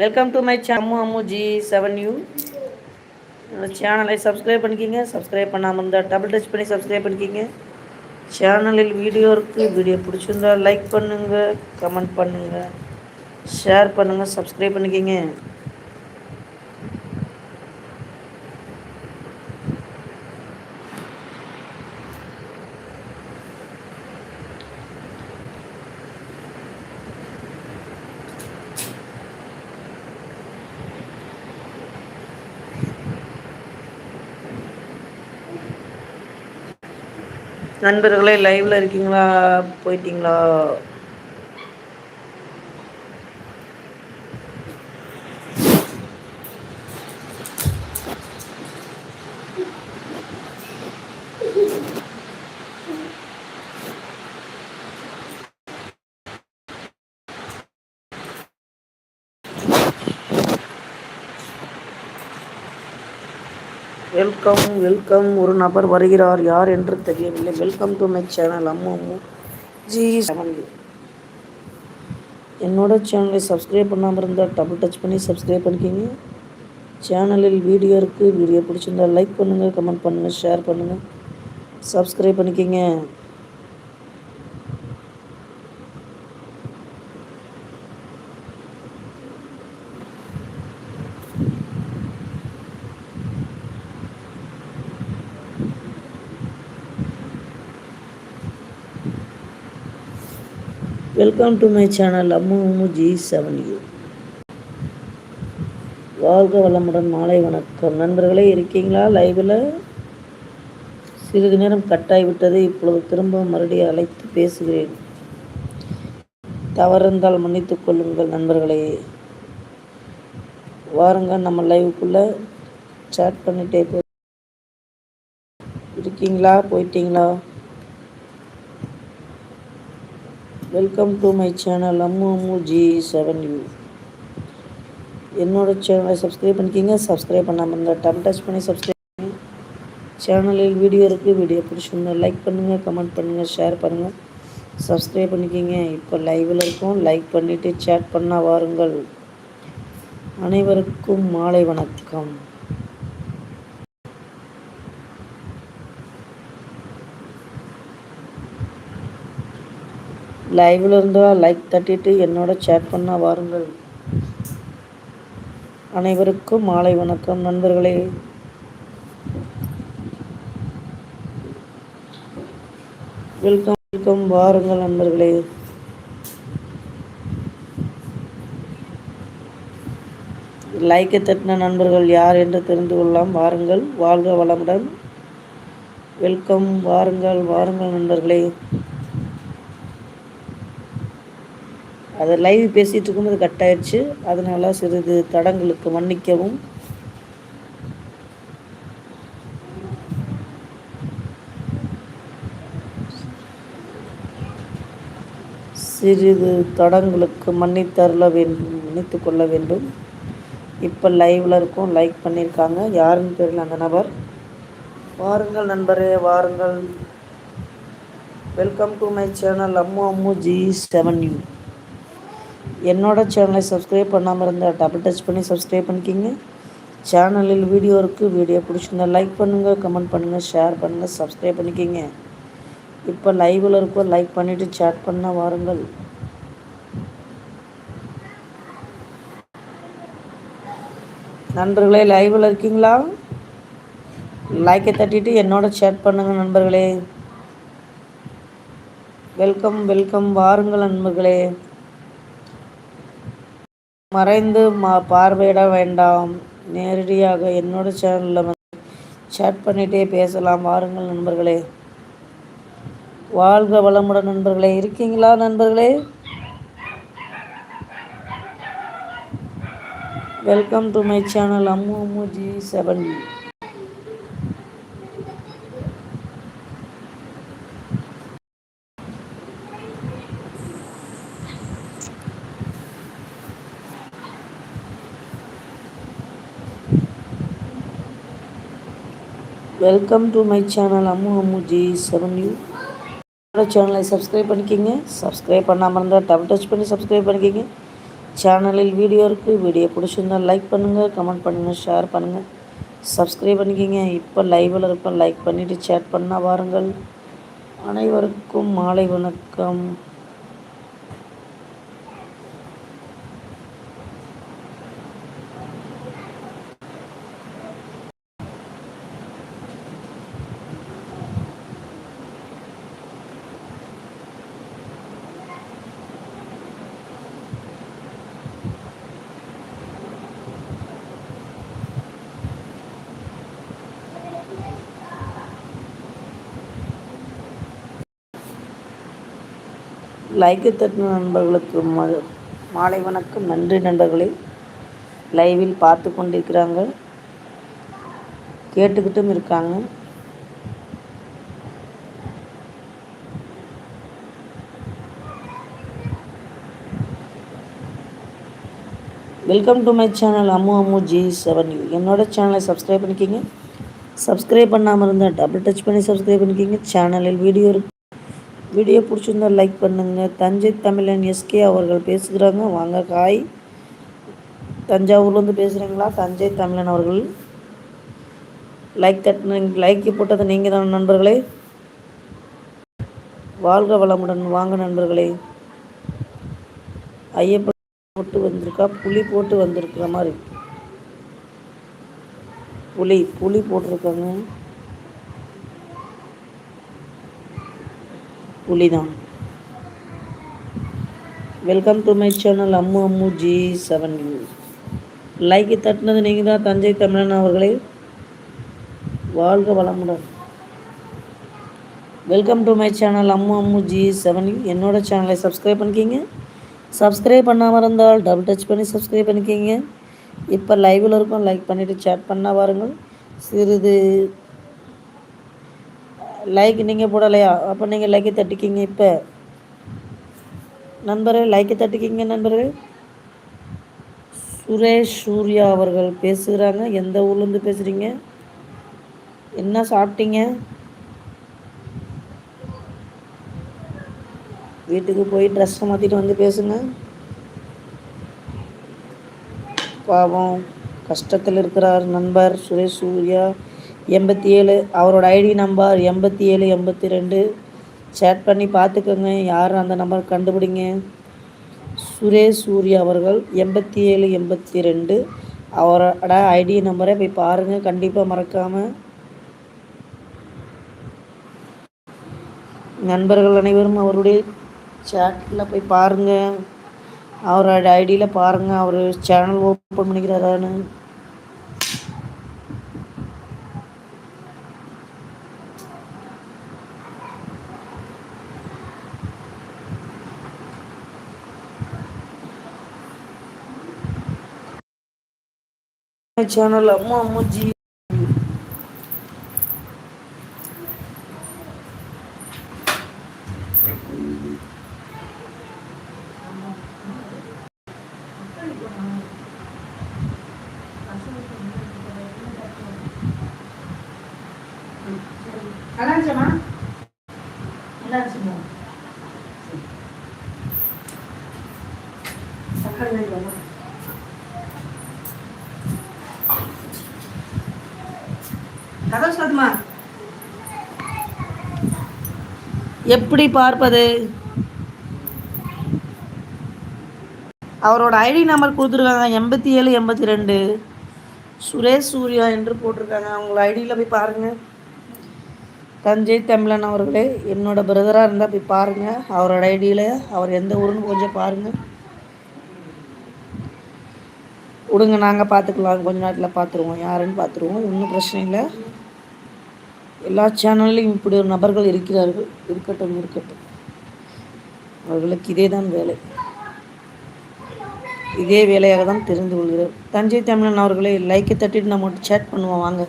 Welcome to my Ammu Ammu G seven U என்னோட சேனலை subscribe பண்ணிக்கிங்க. சப்ஸ்கிரைப் பண்ணாமல் இருந்தால் டபுள் டச் பண்ணி சப்ஸ்கிரைப் பண்ணிக்கிங்க. சேனலில் வீடியோ இருக்குது வீடியோ பிடிச்சிருந்தா லைக் பண்ணுங்கள் கமெண்ட் பண்ணுங்கள் ஷேர் பண்ணுங்கள் சப்ஸ்கிரைப் பண்ணிக்கிங்க. நண்பர்களே லைவ்ல இருக்கீங்களா? போயிட்டீங்களா? வெல்கம் வெல்கம் ஒரு நபர் வருகிறார். யார் என்று தெரியவில்லை. Welcome to my channel Ammu Ammu. G seven என்னோட சேனலை சப்ஸ்கிரைப் பண்ணாமல் இருந்தால் டபுள் டச் பண்ணி சப்ஸ்கிரைப் பண்ணிக்கிங்க. சேனலில் வீடியோ இருக்குது வீடியோ பிடிச்சிருந்தா லைக் பண்ணுங்கள் கமெண்ட் பண்ணுங்கள் ஷேர் பண்ணுங்கள் சப்ஸ்கிரைப் பண்ணிக்கிங்க. Welcome to my channel Ammu Ammu G seven U வாழ்க வளமுடன் மாலை வணக்கம். நண்பர்களே இருக்கீங்களா? லைவில் சிறிது நேரம் கட்டாய் விட்டது இப்பொழுது திரும்ப மறுபடியும் அழைத்து பேசுகிறேன். தவறிருந்தால் மன்னித்துக் கொள்ளுங்கள் நண்பர்களே. வாருங்க நம்ம லைவுக்குள்ளே சேட் பண்ணிட்டே போ இருக்கீங்களா? போயிட்டீங்களா? Welcome to my channel Ammu Ammu G seven U என்னோட சேனலை சப்ஸ்கிரைப் பண்ணிக்கிங்க. சப்ஸ்கிரைப் பண்ணாமல் இருந்தால் டம் டச் பண்ணி சப்ஸ்கிரைப் பண்ணி சேனலில் வீடியோ இருக்குது வீடியோ பிடிச்சிருந்தா லைக் பண்ணுங்கள் கமெண்ட் பண்ணுங்கள் ஷேர் பண்ணுங்கள் சப்ஸ்கிரைப் பண்ணிக்கிங்க. இப்போ லைவில் இருக்கும். லைக் பண்ணிவிட்டு சேட் பண்ணால் வாருங்கள். அனைவருக்கும் மாலை வணக்கம். லைவில் இருந்தால் லைக் தட்டிட்டு என்னோட சேட் பண்ண வாருங்கள். அனைவருக்கும் மாலை வணக்கம் நண்பர்களே. வெல்கம் வெல்கம் வாருங்கள் நண்பர்களே. லைக்கை தட்டின நண்பர்கள் யார் என்று தெரிந்து கொள்ளலாம். வாருங்கள். வாழ்க வளமுடன். வெல்கம் வாருங்கள் வாருங்கள் நண்பர்களே. அது லைவ் பேசிகிட்டு இருக்கும்போது கட் ஆயிடுச்சு அதனால் சிறிது தடங்களுக்கு மன்னிக்கவும். சிறிது தடங்களுக்கு மன்னித்தரல வேண்டும் மன்னித்து கொள்ள வேண்டும். இப்போ லைவில் இருக்கும். லைக் பண்ணியிருக்காங்க யாருன்னு தெரியல அந்த நபர். வாருங்கள் நண்பரே வாருங்கள். Welcome to my channel Ammu Ammu G seven U என்னோட சேனலை சப்ஸ்கிரைப் பண்ணாமல் இருந்தால் டபுள் டச் பண்ணி சப்ஸ்கிரைப் பண்ணிக்கிங்க. சேனலில் வீடியோ இருக்குது வீடியோ பிடிச்சிருந்தா லைக் பண்ணுங்கள் கமெண்ட் பண்ணுங்கள் ஷேர் பண்ணுங்கள் சப்ஸ்கிரைப் பண்ணிக்கிங்க. இப்போ லைவில் இருக்கோ லைக் பண்ணிவிட்டு சேட் பண்ணால் வாருங்கள். நண்பர்களே லைவில் இருக்கீங்களா? லைக்கை தட்டிட்டு என்னோட சேட் பண்ணுங்கள் நண்பர்களே. வெல்கம் வெல்கம் வாருங்கள் நண்பர்களே. மறைந்து மா பார்வையிட வேண்டாம். நேரடியாக என்னோட சேனலில் வந்து சேட் பண்ணிகிட்டே பேசலாம். வாருங்கள் நண்பர்களே. வாழ்க வளமுடன் நண்பர்களே. இருக்கீங்களா நண்பர்களே? Welcome to my channel Ammu Ammu G seven welcome to my channel Ammu Ammu G seven U சேனலை சப்ஸ்கிரைப் பண்ணிக்கிங்க. சப்ஸ்கிரைப் பண்ணாமல் இருந்தால் டபுள் டச் பண்ணி சப்ஸ்கிரைப் பண்ணிக்கிங்க. சேனலில் வீடியோ இருக்குது வீடியோ பிடிச்சிருந்தால் லைக் பண்ணுங்கள் கமெண்ட் பண்ணுங்கள் ஷேர் பண்ணுங்கள் சப்ஸ்கிரைப் பண்ணிக்கிங்க. இப்போ லைவில் இருப்பேன். லைக் பண்ணிவிட்டு சேட் பண்ணால் வாருங்கள். அனைவருக்கும் மாலை வணக்கம். லைக்கு தட்டு நண்பர்களுக்கு மாலை வணக்கம். நன்றி நண்பர்களே. லைவில் பார்த்து கொண்டிருக்கிறாங்க. கேட்டுக்கிட்டும் இருக்காங்க. Welcome to my channel Ammu Ammu G seven U என்னோட சேனலை சப்ஸ்கிரைப் பண்ணிக்கிங்க. சப்ஸ்கிரைப் பண்ணாமல் இருந்தால் டபுள் டச் பண்ணி சப்ஸ்கிரைப் பண்ணிக்கிங்க. சேனலில் வீடியோ இருக்கு. வீடியோ பிடிச்சிருந்தால் லைக் பண்ணுங்கள் தஞ்சை தமிழன் எஸ்கே அவர்கள் பேசுகிறாங்க. வாங்க காய். தஞ்சாவூர்லேருந்து பேசுகிறீங்களா தஞ்சை தமிழன் அவர்கள். லைக் தட்டு லைக் போட்டது நீங்கள் தான் நண்பர்களே? வாழ்க வளமுடன். வாங்க நண்பர்களே. ஐயப்பன் போட்டு வந்திருக்கா? புளி போட்டு வந்திருக்கிற மாதிரி. புளி புளி போட்டிருக்காங்க. புலி தான் welcome to my channel Ammu Ammu G seven like தட்டினது நீங்கள் தான் தஞ்சை தமிழன் அவர்களே? வாழ்க வளமுடன். Welcome to my channel Ammu Ammu G seven என்னோட சேனலை சப்ஸ்கிரைப் பண்ணிக்கிங்க. சப்ஸ்கிரைப் பண்ணாமல் இருந்தால் டபுள் டச் பண்ணி சப்ஸ்கிரைப் பண்ணிக்கிங்க. இப்போ லைவில் இருக்கும் லைக் பண்ணிவிட்டு சேட் பண்ணால் வாருங்கள் சிறிது லைக் நீங்கள் போடலையா? அப்போ நீங்கள் லைக்கை தட்டிக்கிங்க இப்போ. நண்பர்கள் லைக்கை தட்டிக்கிங்க நண்பர்கள் சுரேஷ் சூர்யா அவர்கள் பேசுகிறாங்க எந்த ஊர்லேருந்து பேசுகிறீங்க என்ன சாப்பிட்டீங்க? வீட்டுக்கு போய் ட்ரெஸ்ஸை மாற்றிட்டு வந்து பேசுங்க. பாவம் கஷ்டத்தில் இருக்கிறார் நண்பர் சுரேஷ் சூர்யா. எண்பத்தி ஏழு அவரோட ஐடி நம்பர் எண்பத்தி ஏழு எண்பத்தி ரெண்டு. சேட் பண்ணி பார்த்துக்கோங்க. யார் அந்த நம்பர் கண்டுபிடிங்க? சுரேஷ் சூர்யா அவர்கள் எண்பத்தி ஏழு எண்பத்தி ரெண்டு. அவரோட ஐடி நம்பரை போய் பாருங்கள் கண்டிப்பாக மறக்காமல் நண்பர்கள் அனைவரும் அவருடைய சேட்டில் போய் பாருங்கள் அவரோட ஐடியில் பாருங்கள் அவர் சேனல் ஓப்பன் பண்ணிக்கிறாரான்னு. சேனல் அம்மா அம்மா ஜி கலாச்சமா கதை சொல்லுமா? எப்படி பார்ப்பது? அவரோட ஐடி நம்பர் கொடுத்துருக்காங்க எண்பத்தி ஏழு எண்பத்தி ரெண்டு. சுரேஷ் சூர்யா என்று போட்டிருக்காங்க. அவங்கள ஐடியில் போய் பாருங்கள் தஞ்சை தமிழன் அவர்களே என்னோட பிரதராக இருந்தால் போய் பாருங்கள் அவரோட ஐடியில் அவர் எந்த ஊருன்னு கொஞ்சம் பாருங்கள் விடுங்க நாங்கள் பார்த்துக்கலாம் கொஞ்ச நேரத்தில் பார்த்துருவோம் யாருன்னு பார்த்துருவோம் ஒன்றும் பிரச்சனை இல்லை. எல்லா சேனல்லையும் இப்படி ஒரு நபர்கள் இருக்கிறார்கள். இருக்கட்டும் இருக்கட்டும். அவர்களுக்கு இதே தான் வேலை. இதே வேலையாக தான் தெரிந்து கொள்கிறார் தஞ்சை தமிழன் அவர்களை லைக்கை தட்டிட்டு நம்ம சேட் பண்ணுவோம் வாங்க.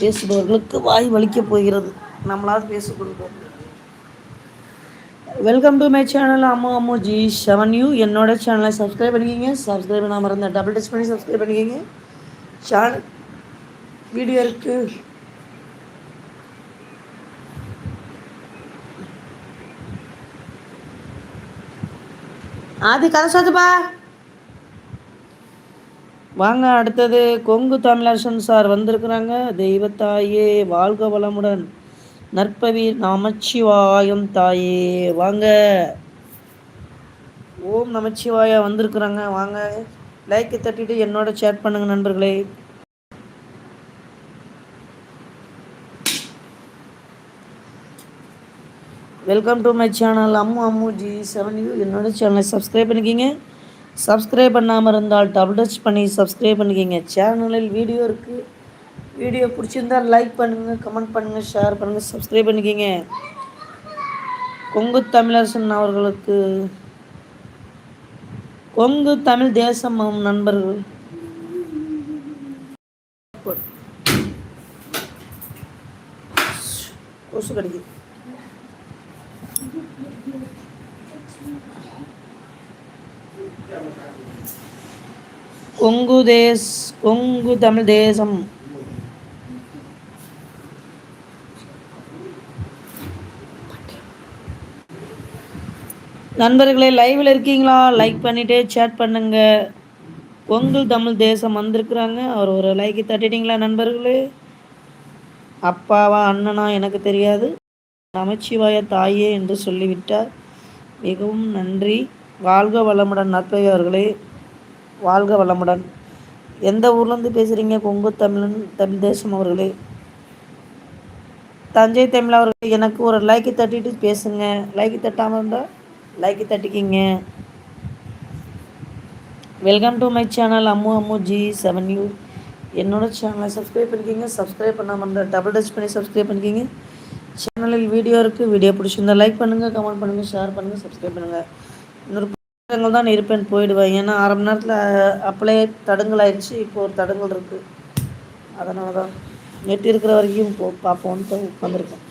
பேசுபவர்களுக்கு வாய் வலிக்க போகிறது. நம்மளாவது பேசி welcome to my channel Ammu Ammu G seven U என்னோட சேனலை சப்ஸ்கிரைப் பண்ணிக்கிங்க. சப்ஸ்கிரைப் பண்ணாமல் இருந்தால் டபுள் டச் பண்ணி சப்ஸ்கிரைப் பண்ணிக்கிங்க. சேனல் வீடியோ இருக்குது அது கதை சொல்லுப்பா. வாங்க அடுத்தது கொங்கு தமிழரசன் சார் வந்திருக்கிறாங்க. தெய்வத்தாயே வாழ்க வளமுடன். நற்பவி நமச்சிவாயம் தாயே. வாங்க. ஓம் நமச்சிவாயா வந்திருக்கிறாங்க. வாங்க. லைக்கை தட்டிட்டு என்னோட சேட் பண்ணுங்கள் நண்பர்களே. Welcome to my channel Ammu Ammu G seven U என்னோட சேனலை சப்ஸ்கிரைப் பண்ணிக்கிங்க. சப்ஸ்கிரைப் பண்ணாமல் இருந்தால் டபுள் டச் பண்ணி சப்ஸ்கிரைப் பண்ணிக்கிங்க. சேனலில் வீடியோ இருக்குது வீடியோ பிடிச்சிருந்தால் லைக் பண்ணுங்கள் கமெண்ட் பண்ணுங்கள் ஷேர் பண்ணுங்கள் சப்ஸ்கிரைப் பண்ணிக்கிங்க. கொங்கு தமிழரசன் அவர்களுக்கு கொங்கு தமிழ் தேசம் நண்பர்கள். கொசு கிடைக்குது. கொங்கு தேஸ் கொங்கு தமிழ் தேசம். நண்பர்களே லைவில் இருக்கீங்களா? லைக் பண்ணிவிட்டு சேட் பண்ணுங்க. கொங்கு தமிழ் தேசம் வந்திருக்கிறாங்க. அவர் ஒரு லைக்கு தட்டிட்டீங்களா நண்பர்களே? அப்பாவா அண்ணனா எனக்கு தெரியாது. நமச்சிவாய தாயே என்று சொல்லிவிட்டார். மிகவும் நன்றி. வாழ்க வளமுடன் நற்பவி அவர்களே. வாழ்க வளமுடன். எந்த ஊர்லேருந்து பேசுகிறீங்க கொங்கு தமிழன் தமிழ் தேசம் அவர்களே. தஞ்சை தமிழ் அவர்கள் எனக்கு ஒரு லைக்கு தட்டிட்டு பேசுங்க. லைக்கு தட்டாமல் இருந்தால் like தட்டிக்கிங்க. Welcome to my channel Ammu Ammu G seven U என்னோட சேனலை சப்ஸ்கிரைப் பண்ணிக்கிங்க. சப்ஸ்கிரைப் பண்ணாமல் இருந்தால் டபுள் டச் பண்ணி சப்ஸ்கிரைப் பண்ணிக்கிங்க. சேனலில் வீடியோ இருக்குது வீடியோ பிடிச்சிருந்தா லைக் பண்ணுங்கள் கமெண்ட் பண்ணுங்கள் ஷேர் பண்ணுங்கள் சப்ஸ்கிரைப் பண்ணுங்கள் இன்னொரு புத்தகங்கள் தான் இருப்பேன் போயிடுவேன். ஏன்னா அரை மணி நேரத்தில் அப்பளே தடங்கல் ஆயிடுச்சு இப்போ ஒரு தடங்கல் இருக்குது அதனால தான் நெட் இருக்கிற வரைக்கும் போ பார்ப்போன்ட்டு உட்காந்துருக்கேன்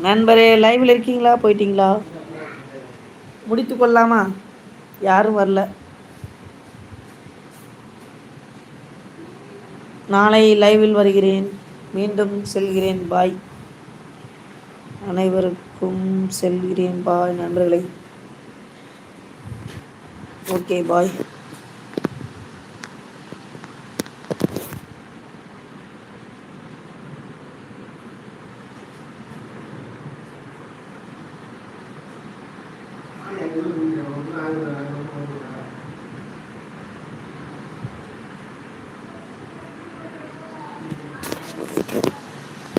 நண்பரே லைவில் இருக்கீங்களா? போயிட்டீங்களா? முடித்து கொள்ளலாமா யாரும் வரல. நாளை லைவில் வருகிறேன். மீண்டும் செல்கிறேன். பாய். அனைவருக்கும் செல்கிறேன். பாய் நண்பர்களை. Okay bye.